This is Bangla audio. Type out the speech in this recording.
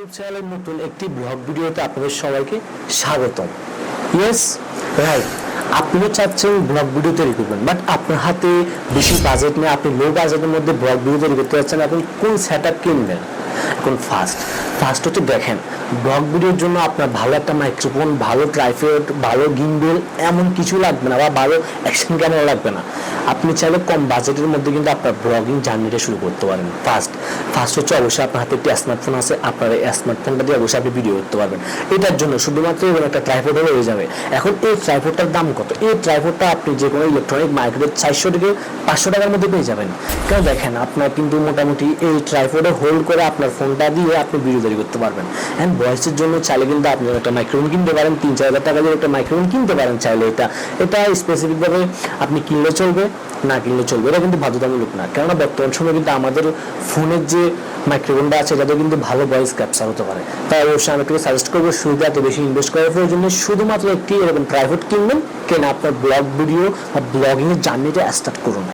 ইউটিউব চ্যানেলের নতুন একটি ব্লগ ভিডিওতে আপনাদের সবাইকে স্বাগতম। ইয়েস রাইট আপনিও চাচ্ছেন ব্লগ ভিডিও তৈরি করবেন বাট আপনার হাতে বেশি বাজেট নেই, আপনি লো বাজেটের মধ্যে ব্লগ ভিডিও তৈরি করতে চাচ্ছেন, আপনি কোন সেট আপ কিনবেন? এখন ফার্স্ট ফার্স্ট হচ্ছে দেখেন ব্লগ ভিডিওর জন্য আপনার ভালো একটা মাইক্রোফোন ভালো ট্রাইফেড ভালো গিম্বেল এমন কিছু লাগবে না বা ভালো অ্যাকশন ক্যামেরা লাগবে না। আপনি চাইলে কম বাজেটের মধ্যে কিন্তু আপনার ব্লগিং জার্নিটা শুরু করতে পারেন। ফার্স্ট ফার্স্ট হচ্ছে অবশ্যই আপনার হাতে একটি স্মার্টফোন আছে, আপনার এই স্মার্টফোনটা দিয়ে অবশ্যই আপনি ভিডিও করতে পারবেন। এটার জন্য শুধুমাত্র একটা ট্রাইপড হলে হয়ে যাবে। এখন এই ট্রাইপডটার দাম কত? এই ট্রাইপডটা আপনি যে কোনো ইলেকট্রনিক মার্কেটে চারশো থেকে পাঁচশো টাকার মধ্যে পেয়ে যাবেন। কেন দেখেন, আপনার কিন্তু মোটামুটি এই ট্রাইপডে হোল্ড করে আপনার ফোনটা দিয়ে আপনি ভিডিও তৈরি করতে পারবেন। অ্যান্ড ভয়েসের জন্য চাইলে কিন্তু আপনি একটা মাইক্রোফোন কিনতে পারেন, তিন চার হাজার টাকা দিয়ে একটা মাইক্রোফোন কিনতে পারেন চাইলে এটা। এটা স্পেসিফিকভাবে আপনি কিনলে চলবে, না কিনলে চলবে, এটা কিন্তু বাধ্যতামূলক না। কেননা বর্তমান সময়ে কিন্তু আমাদের ফোনের যে মাইক্রোফোনটা আছে এটাতে কিন্তু ভালো ভয়েস ক্যাপচার হতে পারে। তাই অবশ্যই আমি একটু সাজেস্ট করব, শুরুতে এত বেশি ইনভেস্ট করার প্রয়োজন শুধুমাত্র একটি এরকম প্রাইভেট কিনবেন, কেন আপনার ব্লগ ভিডিও বা ব্লগিংয়ের জার্নিটা স্টার্ট করুন।